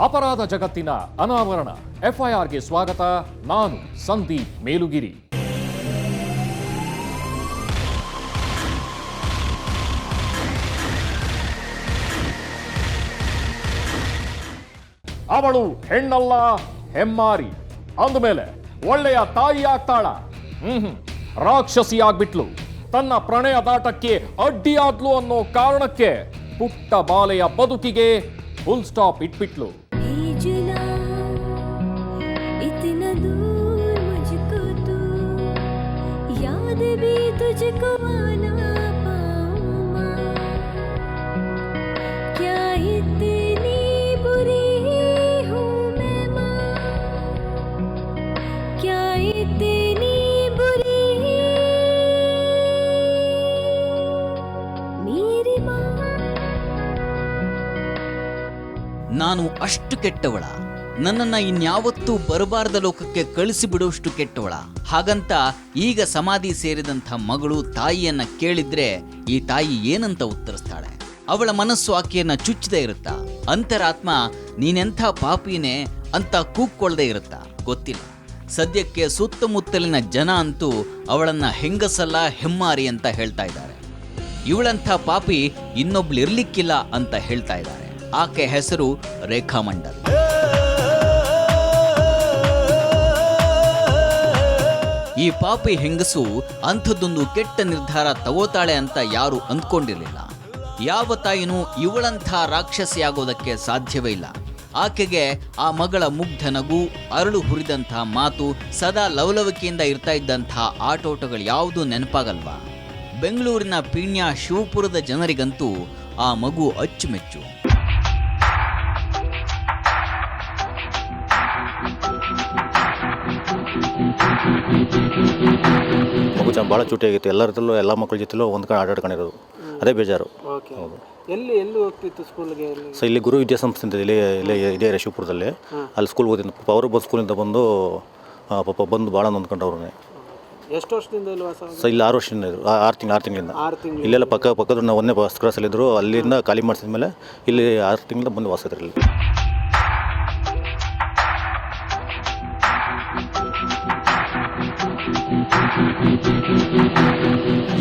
ಅಪರಾಧ ಜಗತ್ತಿನ ಅನಾವರಣ. ಎಫ್ಐಆರ್ಗೆ ಸ್ವಾಗತ. ನಾನು ಸಂದೀಪ್ ಮೇಲುಗಿರಿ. ಅವಳು ಹೆಣ್ಣಲ್ಲ, ಹೆಮ್ಮಾರಿ. ಅಂದಮೇಲೆ ಒಳ್ಳೆಯ ತಾಯಿ ಆಗ್ತಾಳ. ಹ್ಮ್. ರಾಕ್ಷಸಿ ಆಗ್ಬಿಟ್ಲು. ತನ್ನ ಪ್ರಣಯದಾಟಕ್ಕೆ ಅಡ್ಡಿಯಾದ್ಲು ಅನ್ನೋ ಕಾರಣಕ್ಕೆ ಪುಟ್ಟ ಬಾಲೆಯ ಬದುಕಿಗೆ ಫುಲ್ ಸ್ಟಾಪ್ ಇಟ್ಬಿಟ್ಲು. भी तुझको आना पाऊँ माँ क्या इतनी बुरी हूँ मैं माँ क्या इतनी बुरी मेरी माँ ನಾನು ಅಷ್ಟು ಕೆಟ್ಟವಳ ನನ್ನನ್ನ ಇನ್ಯಾವತ್ತೂ ಬರಬಾರದ ಲೋಕಕ್ಕೆ ಕಳಿಸಿ ಬಿಡುವಷ್ಟು ಕೆಟ್ಟವಳ. ಹಾಗಂತ ಈಗ ಸಮಾಧಿ ಸೇರಿದಂಥ ಮಗಳು ತಾಯಿಯನ್ನ ಕೇಳಿದ್ರೆ ಈ ತಾಯಿ ಏನಂತ ಉತ್ತರಿಸ್ತಾಳೆ? ಅವಳ ಮನಸ್ಸು ಆಕೆಯನ್ನ ಚುಚ್ಚದೇ ಇರುತ್ತಾ? ಅಂತರಾತ್ಮ ನೀನೆಂಥ ಪಾಪಿನೇ ಅಂತ ಕೂಕ್ಕೊಳ್ದೇ ಇರುತ್ತಾ? ಗೊತ್ತಿಲ್ಲ. ಸದ್ಯಕ್ಕೆ ಸುತ್ತಮುತ್ತಲಿನ ಜನ ಅಂತೂ ಅವಳನ್ನ ಹೆಂಗಸಲ್ಲ ಹೆಮ್ಮಾರಿ ಅಂತ ಹೇಳ್ತಾ ಇದ್ದಾರೆ. ಇವಳಂಥ ಪಾಪಿ ಇನ್ನೊಬ್ಳಿರ್ಲಿಕ್ಕಿಲ್ಲ ಅಂತ ಹೇಳ್ತಾ ಇದ್ದಾರೆ. ಆಕೆ ಹೆಸರು ರೇಖಾ ಮಂಡಲ್ ಈ ಪಾಪಿ ಹೆಂಗಸು ಅಂಥದ್ದೊಂದು ಕೆಟ್ಟ ನಿರ್ಧಾರ ತಗೋತಾಳೆ ಅಂತ ಯಾರು ಅಂದ್ಕೊಂಡಿರಲಿಲ್ಲ. ಯಾವ ತಾಯಿನೂ ಇವಳಂಥ ರಾಕ್ಷಸಿಯಾಗೋದಕ್ಕೆ ಸಾಧ್ಯವೇ ಇಲ್ಲ. ಆಕೆಗೆ ಆ ಮಗಳ ಮುಗ್ಧ ನಗು, ಅರಳು ಹುರಿದಂಥ ಮಾತು, ಸದಾ ಲವಲವಿಕೆಯಿಂದ ಇರ್ತಾ ಇದ್ದಂಥ ಆಟೋಟಗಳು ಯಾವುದೂ ನೆನಪಾಗಲ್ವಾ? ಬೆಂಗಳೂರಿನ ಪೀಣ್ಯ ಶಿವಪುರದ ಜನರಿಗಂತೂ ಆ ಮಗು ಅಚ್ಚುಮೆಚ್ಚು. ಮಗು ಚೆನ್ನಾಗಿ ಭಾಳ ಚೂಟಿ ಆಗಿತ್ತು ಜೊತೆಲೂ ಎಲ್ಲ ಮಕ್ಕಳ ಜೊತೆಲೂ ಹೊಂದ್ಕೊಂಡು ಆಟ ಆಡ್ಕೊಂಡಿರೋದು. ಅದೇ ಬೇಜಾರು. ಎಲ್ಲಿ ಎಲ್ಲಿ ಹೋಗ್ತಿತ್ತು ಸ್ಕೂಲ್ಗೆ ಸೊ ಇಲ್ಲಿ ಗುರು ವಿದ್ಯಾಸಂಸ್ಥೆ ಅಂತ ಇಲ್ಲಿ ಇಲ್ಲೇ ಇದೆ ರಶಿವಪುರದಲ್ಲಿ ಅಲ್ಲಿ ಸ್ಕೂಲ್ ಓದಿದ್ದು ಪಾಪ ಅವರು ಬಂದು ಸ್ಕೂಲಿಂದ ಬಂದು ಆ, ಪಾಪ ಬಂದು ಭಾಳ ನೊಂದ್ಕೊಂಡು ಅವ್ರನ್ನೇ. ಎಷ್ಟು ವರ್ಷದಿಂದ ಇಲ್ಲಿ ವಾಸ ಸೊ ಇಲ್ಲಿ ಆರು ವರ್ಷದಿಂದ ಇದ್ರು ಆರು ತಿಂಗಳು ಆರು ತಿಂಗಳಿಂದ. ಆರು ತಿಂಗಳು ಇಲ್ಲೆಲ್ಲ ಪಕ್ಕ ಪಕ್ಕದ ನಾವು ಒಂದೇ ಬಸ್ ಕ್ರಾಸಲ್ಲಿದ್ದರು ಅಲ್ಲಿಂದ ಖಾಲಿ ಮಾಡಿಸಿದ ಮೇಲೆ ಇಲ್ಲಿ ಆರು ತಿಂಗಳಿಂದ ಬಂದು ವಾಸಿದ್ರು ಇಲ್ಲಿ.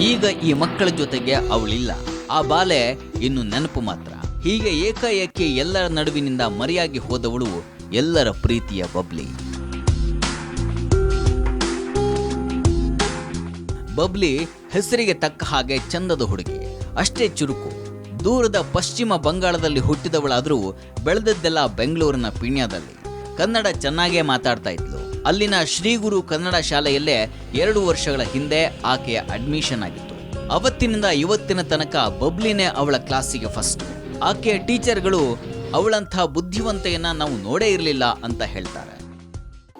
ಈಗ ಈ ಮಕ್ಕಳ ಜೊತೆಗೆ ಅವಳಿಲ್ಲ. ಆ ಬಾಲೆ ಇನ್ನು ನೆನಪು ಮಾತ್ರ. ಹೀಗೆ ಏಕಾಏಕಿ ಎಲ್ಲರ ನಡುವಿನಿಂದ ಮರೆಯಾಗಿ ಹೋದವಳು ಎಲ್ಲರ ಪ್ರೀತಿಯ ಬಬ್ಲಿ. ಬಬ್ಲಿ ಹೆಸರಿಗೆ ತಕ್ಕ ಹಾಗೆ ಚಂದದ ಹುಡುಗಿ. ಅಷ್ಟೇ ಚುರುಕು. ದೂರದ ಪಶ್ಚಿಮ ಬಂಗಾಳದಲ್ಲಿ ಹುಟ್ಟಿದವಳಾದರೂ ಬೆಳೆದದ್ದೆಲ್ಲ ಬೆಂಗಳೂರಿನ ಪೀಣ್ಯದಲ್ಲಿ. ಕನ್ನಡ ಚೆನ್ನಾಗೇ ಮಾತಾಡ್ತಾ ಇದ್ಲು. ಅಲ್ಲಿನ ಶ್ರೀಗುರು ಕನ್ನಡ ಶಾಲೆಯಲ್ಲೇ ಎರಡು ವರ್ಷಗಳ ಹಿಂದೆ ಆಕೆಯ ಅಡ್ಮಿಷನ್ ಆಗಿತ್ತು. ಅವತ್ತಿನಿಂದ ಇವತ್ತಿನ ತನಕ ಬಬ್ಲಿನೇ ಅವಳ ಕ್ಲಾಸಿಗೆ ಫಸ್ಟ್ ಆಕೆಯ ಟೀಚರ್ಗಳು ಅವಳಂಥ ಬುದ್ಧಿವಂತೆಯನ್ನ ನಾವು ನೋಡೇ ಇರಲಿಲ್ಲ ಅಂತ ಹೇಳ್ತಾರೆ.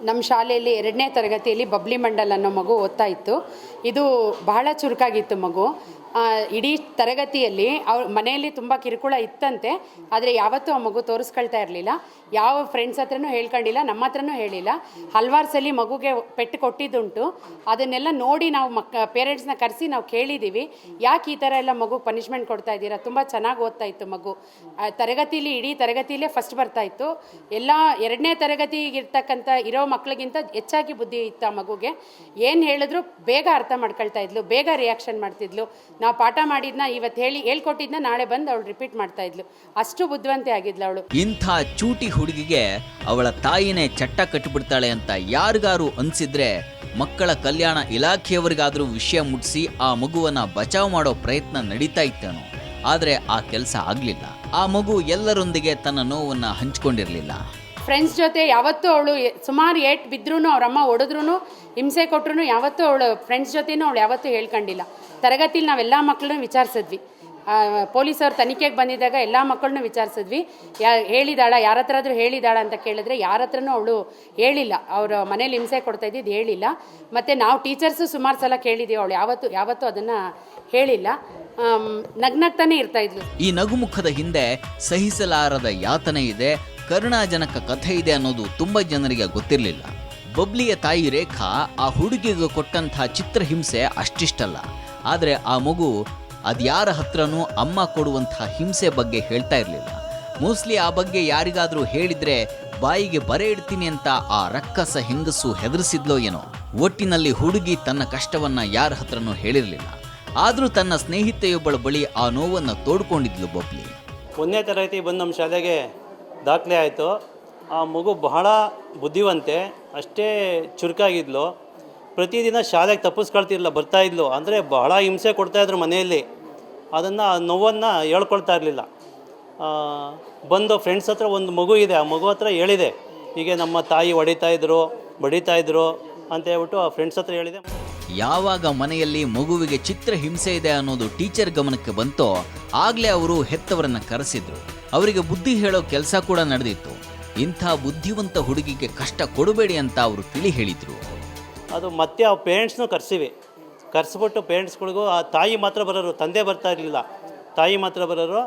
ನಮ್ಮ ಶಾಲೆಯಲ್ಲಿ ಎರಡನೇ ತರಗತಿಯಲ್ಲಿ ಬಬ್ಲಿ ಮಂಡಲ್ ಅನ್ನೋ ಮಗು ಓದ್ತಾ ಇತ್ತು. ಇದು ಬಹಳ ಚುರುಕಾಗಿತ್ತು ಮಗು. ಇಡೀ ತರಗತಿಯಲ್ಲಿ ಅವ್ರ ಮನೆಯಲ್ಲಿ ತುಂಬ ಕಿರುಕುಳ ಇತ್ತಂತೆ, ಆದರೆ ಯಾವತ್ತೂ ಆ ಮಗು ತೋರಿಸ್ಕೊಳ್ತಾ ಇರಲಿಲ್ಲ. ಯಾವ ಫ್ರೆಂಡ್ಸ್ ಹತ್ರನೂ ಹೇಳ್ಕೊಂಡಿಲ್ಲ, ನಮ್ಮ ಹತ್ರನೂ ಹೇಳಿಲ್ಲ. ಹಲ್ವಾರು ಸಲ ಮಗುಗೆ ಪೆಟ್ಟು ಕೊಟ್ಟಿದ್ದುಂಟು. ಅದನ್ನೆಲ್ಲ ನೋಡಿ ನಾವು ಮಕ್ ಪೇರೆಂಟ್ಸ್ನ ಕರೆಸಿ ನಾವು ಕೇಳಿದ್ದೀವಿ ಯಾಕೆ ಈ ಥರ ಎಲ್ಲ ಮಗು ಪನಿಷ್ಮೆಂಟ್ ಕೊಡ್ತಾ ಇದ್ದೀರಾ? ತುಂಬ ಚೆನ್ನಾಗಿ ಓದ್ತಾ ಇತ್ತು ಮಗು. ತರಗತಿಲಿ, ಇಡೀ ತರಗತಿಲೇ ಫಸ್ಟ್ ಬರ್ತಾ ಇತ್ತು. ಎಲ್ಲ ಎರಡನೇ ತರಗತಿಗಿರ್ತಕ್ಕಂಥ ಇರೋ ಮಕ್ಕಳಿಗಿಂತ ಹೆಚ್ಚಾಗಿ ಬುದ್ಧಿ ಇತ್ತು ಆ ಮಗುಗೆ. ಏನು ಹೇಳಿದ್ರು ಬೇಗ ಅರ್ಥ ಮಾಡ್ಕೊಳ್ತಾ ಇದ್ಲು, ಬೇಗ ರಿಯಾಕ್ಷನ್ ಮಾಡ್ತಿದ್ಲು. ನಾವು ಪಾಠ ಮಾಡಿದ್ನ ಇವತ್ತು ಹೇಳಿ ಹೇಳ್ಕೊಟ್ಟಿದ್ನ ನಾಳೆ ಬಂದು ಅವಳು ರಿಪೀಟ್ ಮಾಡ್ತಾ ಇದ್ಲು. ಅಷ್ಟು ಬುದ್ಧಿವಂತೆ ಆಗಿದ್ಲು ಅವಳು. ಇಂಥ ಚೂಟಿ ಹುಡುಗಿಗೆ ಅವಳ ತಾಯಿನೇ ಚಟ್ಟ ಕಟ್ಟಿಬಿಡ್ತಾಳೆ ಅಂತ ಯಾರಿಗಾರು ಅನ್ಸಿದ್ರೆ ಮಕ್ಕಳ ಕಲ್ಯಾಣ ಇಲಾಖೆಯವರಿಗಾದರೂ ವಿಷಯ ಮುಟ್ಟಿಸಿ ಆ ಮಗುವನ್ನು ಬಚಾವ್ ಮಾಡೋ ಪ್ರಯತ್ನ ನಡೀತಾ ಇತ್ತೇನೋ. ಆದರೆ ಆ ಕೆಲಸ ಆಗಲಿಲ್ಲ. ಆ ಮಗು ಎಲ್ಲರೊಂದಿಗೆ ತನ್ನ ನೋವನ್ನು ಹಂಚಿಕೊಂಡಿರಲಿಲ್ಲ. ಫ್ರೆಂಡ್ಸ್ ಜೊತೆ ಯಾವತ್ತೂ ಅವಳು ಸುಮಾರು ಏಟ್ ಬಿದ್ದರೂ ಅವರಮ್ಮ ಹೊಡೆದ್ರು ಹಿಂಸೆ ಕೊಟ್ಟರು ಯಾವತ್ತೂ ಅವಳು ಫ್ರೆಂಡ್ಸ್ ಜೊತೆನೂ ಅವಳು ಯಾವತ್ತೂ ಹೇಳ್ಕೊಂಡಿಲ್ಲ. ತರಗತಿಲಿ ನಾವೆಲ್ಲ ಮಕ್ಕಳನ್ನ ವಿಚಾರಿಸಿದ್ವಿ. ಪೊಲೀಸವ್ರು ತನಿಖೆಗೆ ಬಂದಿದ್ದಾಗ ಎಲ್ಲ ಮಕ್ಕಳನ್ನೂ ವಿಚಾರಿಸಿದ್ವಿ. ಯಾ, ಹೇಳಿದಾಳ ಯಾರ ಹತ್ರ ಆದರೂ ಹೇಳಿದಾಳ ಅಂತ ಕೇಳಿದ್ರೆ ಯಾರ ಹತ್ರನೂ ಅವಳು ಹೇಳಿಲ್ಲ. ಅವರ ಮನೇಲಿ ಹಿಂಸೆ ಕೊಡ್ತಾ ಇದ್ದಿದ್ದು ಹೇಳಿಲ್ಲ. ಮತ್ತು ನಾವು ಟೀಚರ್ಸು ಸುಮಾರು ಸಲ ಕೇಳಿದ್ದೀವಿ ಅವಳು. ಯಾವತ್ತು, ಯಾವತ್ತೂ ಅದನ್ನು ಹೇಳಿಲ್ಲ. ನಗ್ನಗ್ತಾನೆ ಇರ್ತಾ ಇದ್ಲು. ಈ ನಗುಮುಖದ ಹಿಂದೆ ಸಹಿಸಲಾರದ ಯಾತನೆ ಇದೆ. ಕರುಣಾಜನಕ ಕಥೆ ಇದೆ ಅನ್ನೋದು ತುಂಬ ಜನರಿಗೆ ಗೊತ್ತಿರಲಿಲ್ಲ. ಬಬ್ಲಿಯ ತಾಯಿ ರೇಖಾ ಆ ಹುಡುಗಿಗೆ ಕೊಟ್ಟಂತಹ ಚಿತ್ರಹಿಂಸೆ ಅಷ್ಟಿಷ್ಟಲ್ಲ. ಆದರೆ ಆ ಮಗು ಅದ್ಯಾರ ಹತ್ರನೂ ಅಮ್ಮ ಕೊಡುವಂಥ ಹಿಂಸೆ ಬಗ್ಗೆ ಹೇಳ್ತಾ ಇರಲಿಲ್ಲ. ಮೋಸ್ಟ್ಲಿ ಆ ಬಗ್ಗೆ ಯಾರಿಗಾದರೂ ಹೇಳಿದರೆ ಬಾಯಿಗೆ ಬರೆ ಇಡ್ತೀನಿ ಅಂತ ಆ ರಕ್ಕಸ ಹೆಂಗಸು ಹೆದರಿಸಿದ್ಲೋ ಏನೋ. ಒಟ್ಟಿನಲ್ಲಿ ಹುಡುಗಿ ತನ್ನ ಕಷ್ಟವನ್ನು ಯಾರ ಹತ್ರನೂ ಹೇಳಿರಲಿಲ್ಲ. ಆದರೂ ತನ್ನ ಸ್ನೇಹಿತೆಯೊಬ್ಬಳ ಬಳಿ ಆ ನೋವನ್ನು ತೋಡ್ಕೊಂಡಿದ್ಲು ಬಬ್ಲಿ. ಒಂದನೇ ತರಗತಿ ಬಂದು ನಮ್ಮ ಶಾಲೆಗೆ ದಾಖಲೆ ಆಯಿತು. ಆ ಮಗು ಬಹಳ ಬುದ್ಧಿವಂತೆ, ಅಷ್ಟೇ ಚುರುಕಾಗಿದ್ಲು. ಪ್ರತಿದಿನ ಶಾಲೆಗೆ ತಪ್ಪಿಸ್ಕೊಳ್ತಿರ್ಲಿಲ್ಲ ಬರ್ತಾಯಿದ್ಲು ಅಂದರೆ ಬಹಳ ಹಿಂಸೆ ಕೊಡ್ತಾಯಿದ್ರು ಮನೆಯಲ್ಲಿ. ಅದನ್ನು ಆ ನೋವನ್ನು ಹೇಳ್ಕೊಳ್ತಾ ಇರಲಿಲ್ಲ. ಬಂದು ಫ್ರೆಂಡ್ಸ್ ಹತ್ರ ಒಂದು ಮಗು ಇದೆ. ಆ ಮಗು ಹತ್ರ ಹೇಳಿದೆ, ಹೀಗೆ ನಮ್ಮ ತಾಯಿ ಹೊಡಿತಾ ಇದ್ರು, ಬಡಿತಾ ಇದ್ರು ಅಂತ ಹೇಳ್ಬಿಟ್ಟು ಆ ಫ್ರೆಂಡ್ಸ್ ಹತ್ರ ಹೇಳಿದೆ. ಯಾವಾಗ ಮನೆಯಲ್ಲಿ ಮಗುವಿಗೆ ಚಿತ್ರ ಹಿಂಸೆ ಇದೆ ಅನ್ನೋದು ಟೀಚರ್ ಗಮನಕ್ಕೆ ಬಂತೋ, ಆಗಲೇ ಅವರು ಹೆತ್ತವರನ್ನು ಕರೆಸಿದ್ರು. ಅವರಿಗೆ ಬುದ್ಧಿ ಹೇಳೋ ಕೆಲಸ ಕೂಡ ನಡೆದಿತ್ತು. ಇಂಥ ಬುದ್ಧಿವಂತ ಹುಡುಗಿಗೆ ಕಷ್ಟ ಕೊಡಬೇಡಿ ಅಂತ ಅವರು ತಿಳಿ ಹೇಳಿದ್ರು. ಅದು ಮತ್ತೆ ಆ ಪೇರೆಂಟ್ಸ್ನೂ ಕರೆಸಿವಿ. ಕರೆಸ್ಬಿಟ್ಟು ಪೇರೆಂಟ್ಸ್ಗಳಿಗೂ ಆ ತಾಯಿ ಮಾತ್ರ ಬರೋರು, ತಂದೆ ಬರ್ತಾ ಇರಲಿಲ್ಲ. ತಾಯಿ ಮಾತ್ರ ಬರೋರು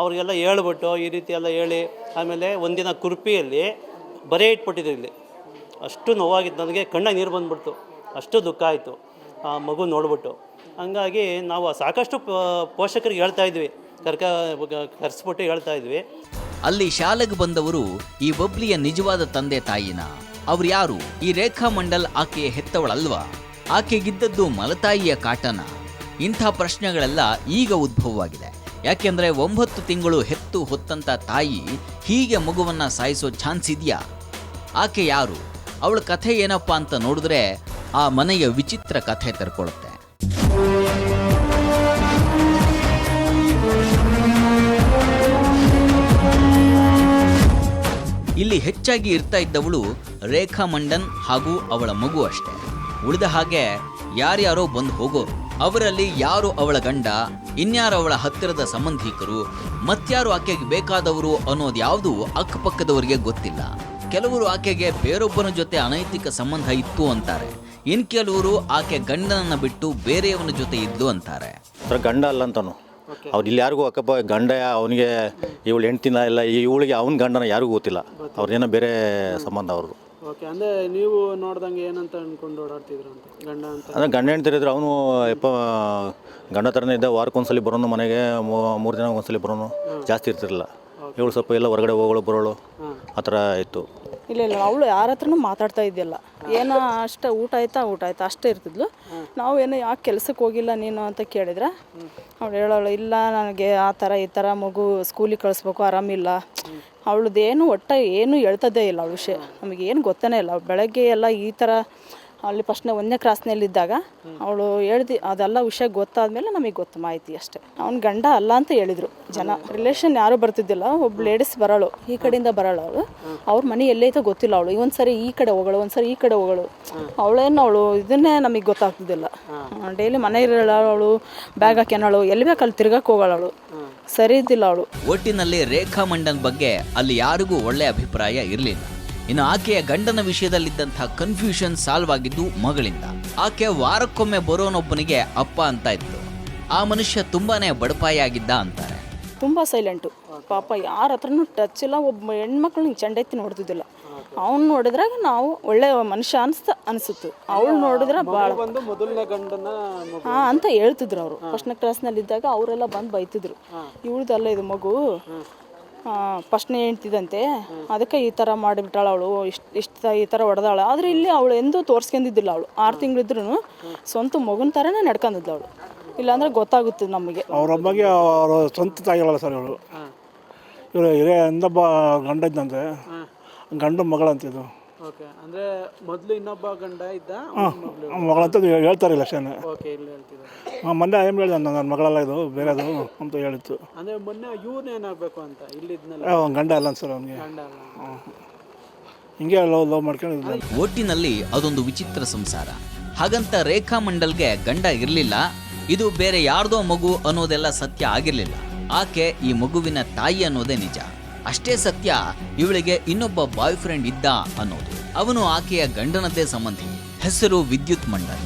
ಅವ್ರಿಗೆಲ್ಲ ಹೇಳ್ಬಿಟ್ಟು ಈ ರೀತಿ ಎಲ್ಲ ಹೇಳಿ, ಆಮೇಲೆ ಒಂದಿನ ಕುರ್ಪಿಯಲ್ಲಿ ಬರೆ ಇಟ್ಬಿಟ್ಟಿದ್ರು ಇಲ್ಲಿ. ಅಷ್ಟು ನೋವಾಗಿತ್ತು ನನಗೆ ಕಣ್ಣ ನೀರು ಬಂದ್ಬಿಡ್ತು. ಅಷ್ಟು ದುಃಖ ಆಯಿತು ಆ ಮಗು ನೋಡ್ಬಿಟ್ಟು. ಹಂಗಾಗಿ ನಾವು ಸಾಕಷ್ಟು ಪೋಷಕರಿಗೆ ಹೇಳ್ತಾ ಇದ್ವಿ. ಕರ್ಕ, ಕರೆಸ್ಬಿಟ್ಟು ಹೇಳ್ತಾ ಇದ್ವಿ. ಅಲ್ಲಿ ಶಾಲೆಗೆ ಬಂದವರು ಈ ಬಬ್ಲಿಯ ನಿಜವಾದ ತಂದೆ ತಾಯಿನ ಅವ್ರು ಯಾರು? ಈ ರೇಖಾ ಮಂಡಲ್ ಆಕೆಯ ಹೆತ್ತವಳಲ್ವಾ ಆಕೆಗಿದ್ದದ್ದು ಮಲತಾಯಿಯ ಕಾಟನ. ಇಂಥ ಪ್ರಶ್ನೆಗಳೆಲ್ಲ ಈಗ ಉದ್ಭವವಾಗಿದೆ. ಯಾಕೆಂದ್ರೆ ಒಂಬತ್ತು ತಿಂಗಳು ಹೆತ್ತು ಹೊತ್ತಂತ ತಾಯಿ ಹೀಗೆ ಮಗುವನ್ನ ಸಾಯಿಸೋ ಚಾನ್ಸ್ ಇದೆಯಾ? ಆಕೆ ಯಾರು? ಅವಳ ಕಥೆ ಏನಪ್ಪ ಅಂತ ನೋಡಿದ್ರೆ ಆ ಮನೆಯ ವಿಚಿತ್ರ ಕಥೆ ತೆರ್ಕೊಳ್ಳುತ್ತೆ ಇಲ್ಲಿ ಹೆಚ್ಚಾಗಿ ಇರ್ತಾ ಇದ್ದವಳು ರೇಖಾ ಮಂಡನ್ ಹಾಗೂ ಅವಳ ಮಗು ಅಷ್ಟೇ. ಉಳಿದ ಹಾಗೆ ಯಾರ್ಯಾರೋ ಬಂದು ಹೋಗೋರು ಅವರಲ್ಲಿ ಯಾರು ಅವಳ ಗಂಡ, ಇನ್ಯಾರು ಅವಳ ಹತ್ತಿರದ ಸಂಬಂಧಿಕರು ಮತ್ಯಾರು ಆಕೆಗೆ ಬೇಕಾದವರು ಅನ್ನೋದು ಯಾವುದು ಅಕ್ಕಪಕ್ಕದವರಿಗೆ ಗೊತ್ತಿಲ್ಲ. ಕೆಲವರು ಆಕೆಗೆ ಬೇರೊಬ್ಬನ ಜೊತೆ ಅನೈತಿಕ ಸಂಬಂಧ ಇತ್ತು ಅಂತಾರೆ. ಇನ್ ಕೆಲವರು ಆಕೆ ಗಂಡನನ್ನ ಬಿಟ್ಟು ಬೇರೆಯವನ ಜೊತೆ ಇದ್ದು ಅಂತಾರೆ. ಗಂಡ ಅಲ್ಲ ಅಂತಾನು. ಅವ್ರು ಇಲ್ಲಿ ಯಾರಿಗೂ ಅಕ್ಕಪ್ಪ ಗಂಡ ಅವನಿಗೆ ಇವಳು ಹೆಂಡ್ತಿನ ಇಲ್ಲ ಇವಳಿಗೆ ಅವನ ಗಂಡನ ಯಾರಿಗೂ ಗೊತ್ತಿಲ್ಲ. ಅವ್ರದ್ದೇನೋ ಬೇರೆ ಸಂಬಂಧ ಅವ್ರದ್ದು ಓಕೆ ಅಂದರೆ ನೀವು ನೋಡ್ದಂಗೆ ಏನಂತ ಅನ್ಕೊಂಡು ಓಡಾಡ್ತಿದ್ರು ಅಂತ ಗಂಡ ಅಂತ? ಅಂದರೆ ಗಂಡ ಹೆಂಡ್ತಿರಿದ್ರೆ ಅವನು ಯಪ್ಪ ಗಂಡ ಥರನೇ ಇದ್ದ ವಾರಕ್ಕೊಂದ್ಸಲಿ ಬರೋನು ಮನೆಗೆ ಮೂರು ದಿನ ಒಂದ್ಸಲಿ ಬರೋನು ಜಾಸ್ತಿ ಇರ್ತಿರಲಿಲ್ಲ. ಇವಳು ಸ್ವಲ್ಪ ಎಲ್ಲ ಹೊರಗಡೆ ಹೋಗೋಳು ಬರೋಳು ಆ ಥರ ಇತ್ತು. ಇಲ್ಲ ಇಲ್ಲ, ಅವಳು ಯಾರ ಹತ್ರನೂ ಮಾತಾಡ್ತಾ ಇದ್ದಿಲ್ಲ ಏನೋ ಅಷ್ಟ, ಊಟ ಆಯ್ತಾ ಊಟ ಆಯ್ತಾ, ಅಷ್ಟೇ ಇರ್ತಿದ್ಲು. ನಾವು ಏನೋ ಯಾಕೆ ಕೆಲ್ಸಕ್ಕೆ ಹೋಗಿಲ್ಲ ನೀನು ಅಂತ ಕೇಳಿದ್ರೆ, ಅವಳು ಹೇಳೋಳು, ಇಲ್ಲ, ನನಗೆ ಆ ಥರ ಈ ಥರ ಮಗು ಸ್ಕೂಲಿಗೆ ಕಳಿಸ್ಬೇಕು, ಆರಾಮಿಲ್ಲ. ಅವಳದ್ದೇನು ಒಟ್ಟ ಏನು ಹೇಳ್ತದೇ ಇಲ್ಲ ಅವಳು ವಿಷಯ. ನಮಗೇನು ಗೊತ್ತೇ ಇಲ್ಲ. ಬೆಳಗ್ಗೆ ಎಲ್ಲ ಈ ಥರ ಅಲ್ಲಿ ಫಸ್ಟ್ನೇ ಒಂದನೇ ಕ್ರಾಸ್ನಲ್ಲಿದ್ದಾಗ ಅವಳು ಹೇಳ್ದಿ ಅದೆಲ್ಲ ವಿಷಯ ಗೊತ್ತಾದ್ಮೇಲೆ ನಮಗೆ ಗೊತ್ತು ಮಾಹಿತಿ ಅಷ್ಟೇ. ಅವ್ನ ಗಂಡ ಅಲ್ಲ ಅಂತ ಹೇಳಿದ್ರು ಜನ. ರಿಲೇಷನ್ ಯಾರು ಬರ್ತಿದ್ದಿಲ್ಲ ಒಬ್ಬ ಲೇಡೀಸ್ ಬರೋಳು. ಈ ಕಡೆಯಿಂದ ಬರೋಳು ಅವಳು. ಅವ್ರ ಮನೆ ಎಲ್ಲೈತೋ ಗೊತ್ತಿಲ್ಲ ಅವಳು. ಒಂದ್ಸರಿ ಈ ಕಡೆ ಹೋಗೋಳು ಒಂದ್ಸರಿ ಈ ಕಡೆ ಹೋಗಳು. ಅವಳೇನು ಅವಳು ಇದನ್ನೇ ನಮಗೆ ಗೊತ್ತಾಗ್ತಿದ್ದಿಲ್ಲ. ಡೈಲಿ ಮನೆ ಅವಳು ಬ್ಯಾಗ್ ಹಾಕ್ಯಾನಳು ಎಲ್ಲಿ ಬೇಕು ಅಲ್ಲಿ ತಿರ್ಗಕ್ಕೆ ಹೋಗೋಳು ಸರಿ ಇದ್ದಿಲ್ಲ ಅವಳು. ಒಟ್ಟಿನಲ್ಲಿ ರೇಖಾ ಮಂಡನ್ ಬಗ್ಗೆ ಅಲ್ಲಿ ಯಾರಿಗೂ ಒಳ್ಳೆ ಅಭಿಪ್ರಾಯ ಇರಲಿಲ್ಲ. ಇನ್ನು ಆಕೆಯ ಗಂಡನ ವಿಷಯದಲ್ಲಿದ್ದಂತಹ ಕನ್ಫ್ಯೂಷನ್ ಸಾಲ್ವ್ ಆಗಿದ್ದು ಮಗಳಿಂದ. ಆಕೆ ವಾರಕ್ಕೊಮ್ಮೆ ಬರೋನೊಬ್ಬನಿಗೆ ಅಪ್ಪ ಅಂತ ಇತ್ತು ಆ ಮನುಷ್ಯ ತುಂಬಾನೇ ಬಡಪಾಯಿ ಆಗಿದ್ದ ಅಂತಾರೆ. ತುಂಬ ಸೈಲೆಂಟು ಪಾಪ ಯಾರ ಹತ್ರನೂ ಟಚ್ ಇಲ್ಲ ಒಬ್ಬ ಹೆಣ್ಮಕ್ಳು ಹಿಂಗೆ ಚಂಡೆತ್ತಿ ನೋಡ್ತಿದ್ದಿಲ್ಲ. ಅವ್ನು ನೋಡಿದ್ರಾಗ ನಾವು ಒಳ್ಳೆ ಮನುಷ್ಯ ಅನ್ಸ್ತ ಅನಿಸುತ್ತೆ. ಅವಳು ನೋಡಿದ್ರೆ ಭಾಳ ಬಂದು ಮೊದಲನೇ ಗಂಡನ ಮಗು. ಹಾಂ ಅಂತ ಹೇಳ್ತಿದ್ರು ಅವರು. ಫಸ್ಟ್ನೇ ಕ್ಲಾಸ್ನಲ್ಲಿ ಇದ್ದಾಗ ಅವರೆಲ್ಲ ಬಂದು ಬೈತಿದ್ರು. ಇವಳದಲ್ಲ ಇದು ಮಗು. ಫಸ್ಟ್ನೇ ಹೆಂಡ್ತಿದಂತೆ. ಅದಕ್ಕೆ ಈ ಥರ ಮಾಡಿಬಿಟ್ಟಾಳ ಅವಳು. ಇಷ್ಟು ಇಷ್ಟು ಈ ಥರ ಹೊಡೆದಾಳ ಆದರೆ ಇಲ್ಲಿ ಅವಳು ಎಂದೂ ತೋರಿಸ್ಕೊಂಡಿದ್ದಿಲ್ಲ ಅವಳು. ಆರು ತಿಂಗಳಿದ್ರು ಸ್ವಂತ ಮಗುನ ಥರನೇ ನಡ್ಕೊಂಡಿದ್ಲು ಅವಳು. ಇಲ್ಲಾಂದ್ರೆ ಗೊತ್ತಾಗುತ್ತೆ ನಮಗೆ. ಅವ್ರ ಅಮ್ಮಗೆ ಅವರ ಸ್ವಂತ ತಾಯಿಗಳಲ್ಲ ಸರ್ ಇವಳು. ಇವರು ಹಿರಿಯ ಇನ್ನೊಬ್ಬ ಗಂಡ ಇದ್ದಂತೆ ಗಂಡು ಮಗಳಂತಿದ್ದು ಓಕೆ ಅಂದ್ರೆ ಮೊದಲು ಇನ್ನೊಬ್ಬ ಗಂಡ ಇದ್ದ ಮಗಳ? ಮಗಳಂತ ಹೇಳ್ತಾರೆ ಲಕ್ಷಣ ಓಕೆ ಇಲ್ಲಿ ಹೇಳ್ತಿದ್ದಾರೆ. ಮೊನ್ನೆ ಏನು ಹೇಳಿದೆ ನನ್ನ ಮಗಳಲ್ಲ ಇದು ಬೇರೆದು ಅಂತ ಹೇಳಿತ್ತು. ಅಂದ್ರೆ ಮೊನ್ನೆ ಇವ್ರನ್ನ ಏನಾಗಬೇಕು ಅಂತ ಇಲ್ಲಿದ್ನಲ್ಲ? ಅವ್ನ್ ಗಂಡ ಅಲ್ಲ ಸರ್ ಅವನಿಗೆ. ಗಂಡ ಅಲ್ಲ. ಹಿಂಗೆ ಲವ್ ಲವ್ ಮಾಡ್ಕೊಂಡು ಒಟ್ಟಿನಲ್ಲಿ ಅದೊಂದು ವಿಚಿತ್ರ ಸಂಸಾರ. ಹಾಗಂತ ರೇಖಾ ಮಂಡಲ್ಗೆ ಗಂಡ ಇರಲಿಲ್ಲ ಇದು ಬೇರೆ ಯಾರ್ದೋ ಮಗು ಅನ್ನೋದೆಲ್ಲ ಸತ್ಯ ಆಗಿರಲಿಲ್ಲ. ಆಕೆ ಈ ಮಗುವಿನ ತಾಯಿ ಅನ್ನೋದೇ ನಿಜ. ಅಷ್ಟೇ ಸತ್ಯ ಇವಳಿಗೆ ಇನ್ನೊಬ್ಬ ಬಾಯ್ ಫ್ರೆಂಡ್ ಇದ್ದ ಅನ್ನೋದು. ಅವನು ಆಕೆಯ ಗಂಡನದ್ದೇ ಸಂಬಂಧಿ ಹೆಸರು ವಿದ್ಯುತ್ ಮಂಡಲ್.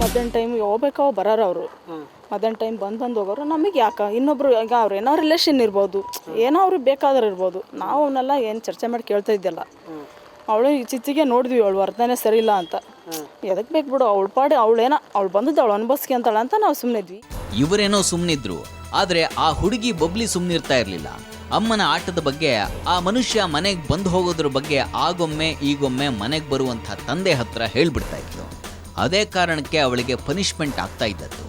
ಮಧ್ಯಾಹ್ನ ಟೈಮ್ ಹೋಗ್ಬೇಕಾವ ಬರೋರು ಅವರು. ಮಧ್ಯಾಹ್ನ ಟೈಮ್ ಬಂದು ಬಂದು ಹೋಗೋರು ನಮಗೆ ಯಾಕೆ? ಇನ್ನೊಬ್ರು ಈಗ ಅವ್ರು ಏನೋ ರಿಲೇಷನ್ ಇರ್ಬೋದು. ಏನೋ ಅವ್ರಿಗೆ ಬೇಕಾದ್ರೆ ಇರ್ಬೋದು. ನಾವು ಅವನ್ನೆಲ್ಲ ಏನು ಚರ್ಚೆ ಮಾಡಿ ಕೇಳ್ತಾ ಇದ್ದಿಲ್ಲ ಅವಳು ಇತ್ತೀಚೆಗೆ ನೋಡಿದ್ವಿ ಅವಳು ವರ್ತನೆ ಸರಿ ಇಲ್ಲ ಅಂತ ಎದಕ್ಕೆ ಬೇಕು ಬಿಡು ಅವಳು ಪಾಡಿ ಅವಳೇನ ಅವಳು ಬಂದದ್ದು ಅವಳು ಅನುಭವಿಸ್ಕೊಂತಾಳೆ ಅಂತ ನಾವು ಸುಮ್ಮನೆ ಇದ್ವಿ ಇವರೇನೋ ಸುಮ್ಮನಿದ್ರು ಆದರೆ ಆ ಹುಡುಗಿ ಬಬ್ಲಿ ಸುಮ್ಮನಿರ್ತಾ ಇರಲಿಲ್ಲ. ಅಮ್ಮನ ಆಟದ ಬಗ್ಗೆ ಆ ಮನುಷ್ಯ ಮನೆಗೆ ಬಂದು ಹೋಗೋದ್ರ ಬಗ್ಗೆ ಆಗೊಮ್ಮೆ ಈಗೊಮ್ಮೆ ಮನೆಗೆ ಬರುವಂಥ ತಂದೆ ಹತ್ರ ಹೇಳ್ಬಿಡ್ತಾ ಇತ್ತು ಅದೇ ಕಾರಣಕ್ಕೆ ಅವಳಿಗೆ ಪನಿಷ್ಮೆಂಟ್ ಆಗ್ತಾ ಇದ್ದದ್ದು.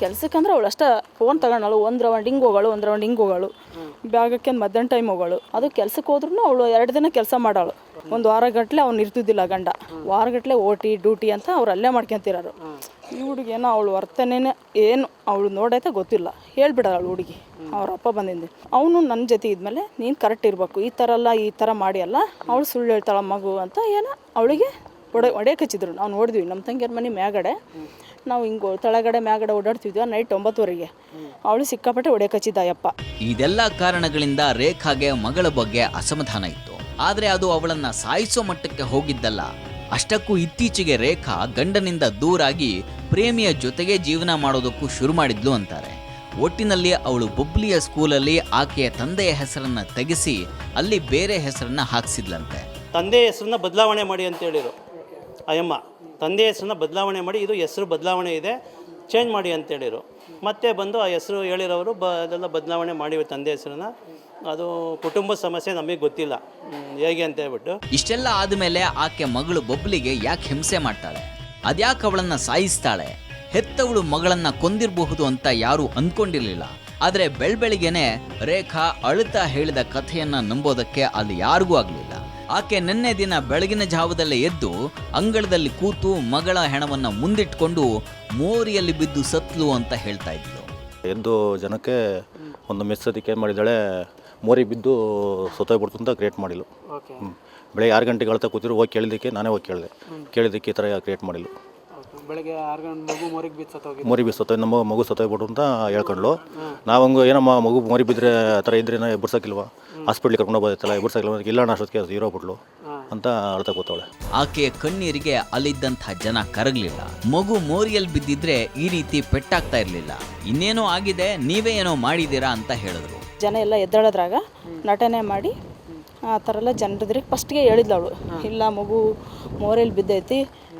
ಕೆಲಸಕ್ಕಂದ್ರೆ ಅವಳು ಅಷ್ಟೇ ಫೋನ್ ತಗೊಂಡಳು ಒಂದು ರೌಂಡ್ ಹಿಂಗೆ ಹೋಗಳು ಒಂದು ರೌಂಡ್ ಹಿಂಗೆ ಹೋಗಳು. ಬ್ಯಾಗಕ್ಕೆ ಮಧ್ಯಾಹ್ನ ಟೈಮ್ ಹೋಗಳು. ಅದು ಕೆಲ್ಸಕ್ಕೆ ಹೋದ್ರೂ ಅವಳು ಎರಡು ದಿನ ಕೆಲಸ ಮಾಡಾಳು. ಒಂದು ವಾರಗಟ್ಟಲೆ ಅವ್ನು ಇರ್ತಿದ್ದಿಲ್ಲ ಗಂಡ. ವಾರಗಟ್ಟಲೆ ಓಟಿ, ಡ್ಯೂಟಿ ಅಂತ ಅವ್ರು ಅಲ್ಲೇ ಮಾಡ್ಕೊಂತಿರೋರು. ಈ ಹುಡುಗೇನೋ ಅವಳು ವರ್ತನೆನೇ ಏನು ಅವಳು ನೋಡೈತೆ ಗೊತ್ತಿಲ್ಲ. ಹೇಳ್ಬಿಡೋದು ಅವಳು ಹುಡುಗಿ. ಅವ್ರ ಅಪ್ಪ ಬಂದಿದ್ದೆ. ಅವನು ನನ್ನ ಜೊತೆ ಇದ್ಮೇಲೆ ನೀನು ಕರೆಕ್ಟ್ ಇರಬೇಕು. ಈ ಥರ ಎಲ್ಲ ಈ ಥರ ಮಾಡಿ ಅಲ್ಲ, ಅವಳು ಸುಳ್ಳು ಹೇಳ್ತಾಳ ಮಗು ಅಂತ ಏನೋ ಅವಳಿಗೆ ಒಡೆ ಒಡೆಯಕ್ಕೆ ಹಚ್ಚಿದ್ರು. ನಾವು ನೋಡಿದ್ವಿ ನಮ್ಮ ತಂಗಿಯರ ಮನೆ ಮ್ಯಾಗಡೆ. ನಾವು ಹಿಂಗೆ ತಳಗಡೆ ಮ್ಯಾಗಡೆ ಓಡಾಡ್ತಿದ್ವಿ ನೈಟ್ ಒಂಬತ್ತುವರೆಗೆ. ಅವಳು ಸಿಕ್ಕಾಪಟ್ಟೆ ಒಡೆಯಕ್ಕೆ ಹಚ್ಚಿದ್ದಾಯಪ್ಪ ಇದೆಲ್ಲ ಕಾರಣಗಳಿಂದ ರೇಖಾಗೆ ಮಗಳ ಬಗ್ಗೆ ಅಸಮಾಧಾನ ಇತ್ತು. ಆದ್ರೆ ಅದು ಅವಳನ್ನ ಸಾಯಿಸೋ ಮಟ್ಟಕ್ಕೆ ಹೋಗಿದ್ದಲ್ಲ. ಅಷ್ಟಕ್ಕೂ ಇತ್ತೀಚೆಗೆ ರೇಖಾ ಗಂಡನಿಂದ ದೂರಾಗಿ ಪ್ರೇಮಿಯ ಜೊತೆಗೆ ಜೀವನ ಮಾಡೋದಕ್ಕೂ ಶುರು ಮಾಡಿದ್ಲು ಅಂತಾರೆ. ಒಟ್ಟಿನಲ್ಲಿ ಅವಳು ಬೊಬ್ಲಿಯ ಸ್ಕೂಲಲ್ಲಿ ಆಕೆಯ ತಂದೆಯ ಹೆಸರನ್ನ ತೆಗೆಸಿ ಅಲ್ಲಿ ಬೇರೆ ಹೆಸರನ್ನ ಹಾಕ್ಸಿದ್ಲಂತೆ. ತಂದೆ ಹೆಸರನ್ನ ಬದಲಾವಣೆ ಮಾಡಿ ಅಂತ ಹೇಳಿರು. ಅಯ್ಯಮ್ಮ ತಂದೆ ಹೆಸರನ್ನ ಬದಲಾವಣೆ ಮಾಡಿ, ಇದು ಹೆಸರು ಬದಲಾವಣೆ ಇದೆ ಚೇಂಜ್ ಮಾಡಿ ಅಂತ ಹೇಳಿರು. ಮತ್ತೆ ಬಂದು ಆ ಹೆಸರು ಹೇಳಿರೋರು ಬ ಅದೆಲ್ಲ ಬದಲಾವಣೆ ಮಾಡಿವೆ ತಂದೆ ಹೆಸರನ್ನ. ಅದು ಕುಟುಂಬ ಸಮಸ್ಯೆ ನಮಗೆ ಗೊತ್ತಿಲ್ಲ. ಹೇಗೆ ಅಂತ ಹೇಳ್ಬಿಟ್ಟು. ಇಷ್ಟೆಲ್ಲ ಆದಮೇಲೆ ಆಕೆ ಮಗಳು ಬೊಬ್ಲಿಗೆ ಯಾಕೆ ಹಿಂಸೆ ಮಾಡ್ತಾಳೆ? ಅದ್ಯಾಕೆ ಅವಳನ್ನ ಸಾಯಿಸ್ತಾಳೆ? ಹೆತ್ತವಳು ಮಗಳನ್ನ ಕೊಂದಿರಬಹುದು ಅಂತ ಯಾರೂ ಅಂದ್ಕೊಂಡಿರ್ಲಿಲ್ಲ ಆದರೆ ಬೆಳ್ಬೆಳಿಗ್ಗೆನೆ ರೇಖಾ ಅಳುತ್ತಾ ಹೇಳಿದ ಕಥೆಯನ್ನ ನಂಬೋದಕ್ಕೆ ಅಲ್ಲಿ ಯಾರಿಗೂ ಆಗಲಿಲ್ಲ. ಆಕೆ ನಿನ್ನೆ ದಿನ ಬೆಳಗಿನ ಜಾವದಲ್ಲೇ ಎದ್ದು ಅಂಗಳದಲ್ಲಿ ಕೂತು ಮಗಳ ಹೆಣವನ್ನ ಮುಂದಿಟ್ಕೊಂಡು ಮೋರಿಯಲ್ಲಿ ಬಿದ್ದು ಸತ್ಲು ಅಂತ ಹೇಳ್ತಾ ಇದ್ಲು. ಎಂದು ಜನಕ್ಕೆ ಒಂದು ಮೆಸ್ಸೋದಕ್ಕೆ ಏನು ಮಾಡಿದ್ದಾಳೆ? ಮೋರಿ ಬಿದ್ದು ಸತ್ತೋಗ್ಬಿಡ್ತು ಅಂತ ಕ್ರಿಯೇಟ್ ಮಾಡಿಲ್ಲ. ಓಕೆ ಬೆಳಗ್ಗೆ ಆರು ಗಂಟೆಗೆ ಅಳ್ತಾ ಕೂತಿರು ಹೋಗಿ ಕೇಳಿದ್ದಕ್ಕೆ ನಾನೇ ಹೋಗಿ ಕೇಳಿದೆ. ಕೇಳಿದ್ದಕ್ಕೆ ಈ ಥರ ಕ್ರಿಯೇಟ್ ಮಾಡಿಲ್ಲ. ಬೆಳಗ್ಗೆ ಆರು ಗಂಟೆ ಮಗು ಮೊರಿಗೆ ಬಿದ್ದು ಸತ್ತೋಗಿದೆ. ಮೋರಿ ಬಿದ್ದು ಸತ್ತೋಗಿ ನಮ್ಮ ಮಗು ಸತ್ತೋಗ್ಬಿಟ್ಟು ಅಂತ ಹೇಳ್ಕೊಂಡ್ಲು ನಾವಂಗೆ ಏನಮ್ಮ ಮಗು ಮೋರಿ ಬಿದ್ದರೆ ಆ ಥರ ಇದ್ರೆ ಎಬ್ಬರ್ಸಕ್ಕಿಲ್ವಾ? ಹಾಸ್ಪಿಟ್ಲಿಗೆ ಕರ್ಕೊಂಡು ಹೋಗೋದಿತ್ತಲ್ಲ ಎಬ್ಬರ್ಸಕ್ಕಿಲ್ವ? ಇಲ್ಲ ಅಷ್ಟೊತ್ತಿಗೆ ಅದು ಇರೋಬಿಟ್ಲು ಅಂತ ಅಳ್ತಾ ಕೂತವಳೆ. ಆಕೆಯ ಕಣ್ಣೀರಿಗೆ ಅಲ್ಲಿದ್ದಂಥ ಜನ ಕರಗಲಿಲ್ಲ. ಮಗು ಮೋರಿಯಲ್ಲಿ ಬಿದ್ದಿದ್ರೆ ಈ ರೀತಿ ಪೆಟ್ಟಾಗ್ತಾ ಇರಲಿಲ್ಲ. ಇನ್ನೇನೋ ಆಗಿದೆ ನೀವೇ ಏನೋ ಮಾಡಿದ್ದೀರಾ ಅಂತ ಹೇಳಿದ್ರು. ಜನ ಎಲ್ಲ ಎದ್ದೇಳೋದ್ರಾಗ ನಟನೆ ಮಾಡಿ ಆ ಥರ ಎಲ್ಲ ಜನರದ್ರಿಗೆ ಫಸ್ಟ್ಗೆ ಹೇಳಿದ್ಲು ಅವಳು ಇಲ್ಲ ಮಗು ಮೋರೇಲಿ ಬಿದ್ದೈತಿ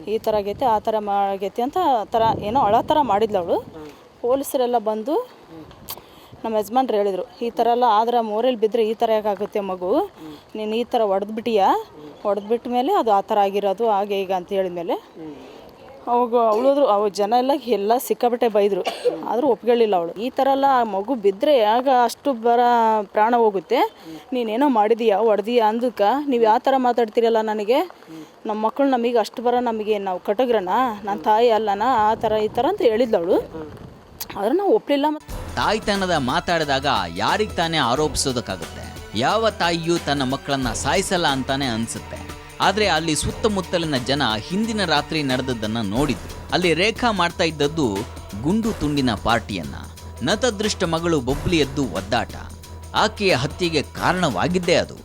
ಈ ಥರ ಆಗೈತಿ ಆ ಥರ ಆಗೈತಿ ಅಂತ ಆ ಥರ ಏನೋ ಅಳ ಥರ ಮಾಡಿದ್ಲು ಅವಳು. ಪೊಲೀಸರೆಲ್ಲ ಬಂದು ನಮ್ಮ ಯಜಮಾನ್ರು ಹೇಳಿದರು ಈ ಥರ ಎಲ್ಲ ಆದ್ರೆ ಮೋರೆಯಲ್ಲಿ ಬಿದ್ದರೆ ಈ ಥರ ಯಾಕಾಗುತ್ತೆ ಮಗು? ನೀನು ಈ ಥರ ಹೊಡೆದ್ಬಿಟ್ಟಿಯಾ ಹೊಡೆದ್ಬಿಟ್ಟ ಮೇಲೆ ಅದು ಆ ಥರ ಆಗಿರೋದು ಹಾಗೆ ಈಗ ಅಂತ ಹೇಳಿದ್ಮೇಲೆ. ಅವಾಗ ಅವಳೋದ್ರು ಅವ ಜನ ಎಲ್ಲ ಎಲ್ಲ ಸಿಕ್ಕಾಪಟ್ಟೆ ಬೈದರು. ಆದರೂ ಒಪ್ಕೊಳ್ಳಿಲ್ಲ ಅವಳು. ಈ ಥರ ಎಲ್ಲ ಮಗು ಬಿದ್ದರೆ ಆಗ ಅಷ್ಟು ಬರ ಪ್ರಾಣ ಹೋಗುತ್ತೆ. ನೀನೇನೋ ಮಾಡಿದೀಯಾ, ಹೊಡೆದೀಯಾ ಅಂದಕ್ಕೆ ನೀವು ಯಾವ ಥರ ಮಾತಾಡ್ತೀರಲ್ಲ ನನಗೆ? ನಮ್ಮ ಮಕ್ಕಳು ನಮಗೆ ಅಷ್ಟು ಬರ ನಮಗೆ ನಾವು ಕಟಗ್ರನ? ನನ್ನ ತಾಯಿ ಅಲ್ಲನ? ಆ ಥರ ಈ ಥರ ಅಂತ ಹೇಳಿದ್ಲು ಅವಳು. ಆದ್ರೆ ನಾವು ಒಪ್ಪಲಿಲ್ಲ ತಾಯ್ತನದ ಮಾತಾಡಿದಾಗ ಯಾರಿಗೆ ತಾನೇ ಆರೋಪಿಸೋದಕ್ಕಾಗುತ್ತೆ? ಯಾವ ತಾಯಿಯೂ ತನ್ನ ಮಕ್ಕಳನ್ನ ಸಾಯಿಸಲ್ಲ ಅಂತಾನೆ ಅನ್ಸುತ್ತೆ. ಆದ್ರೆ ಅಲ್ಲಿ ಸುತ್ತಮುತ್ತಲಿನ ಜನ ಹಿಂದಿನ ರಾತ್ರಿ ನಡೆದದ್ದನ್ನು ನೋಡಿದ್ರು. ಅಲ್ಲಿ ರೇಖಾ ಮಾಡ್ತಾ ಇದ್ದದ್ದು ಗುಂಡು ತುಂಡಿನ ಪಾರ್ಟಿಯನ್ನ. ನತದೃಷ್ಟ ಮಗಳು ಬೊಬ್ಲಿಯದ್ದು ಒದ್ದಾಟ. ಆಕೆಯ ಹತ್ಯೆಗೆ ಕಾರಣವಾಗಿದ್ದೇ ಅದು.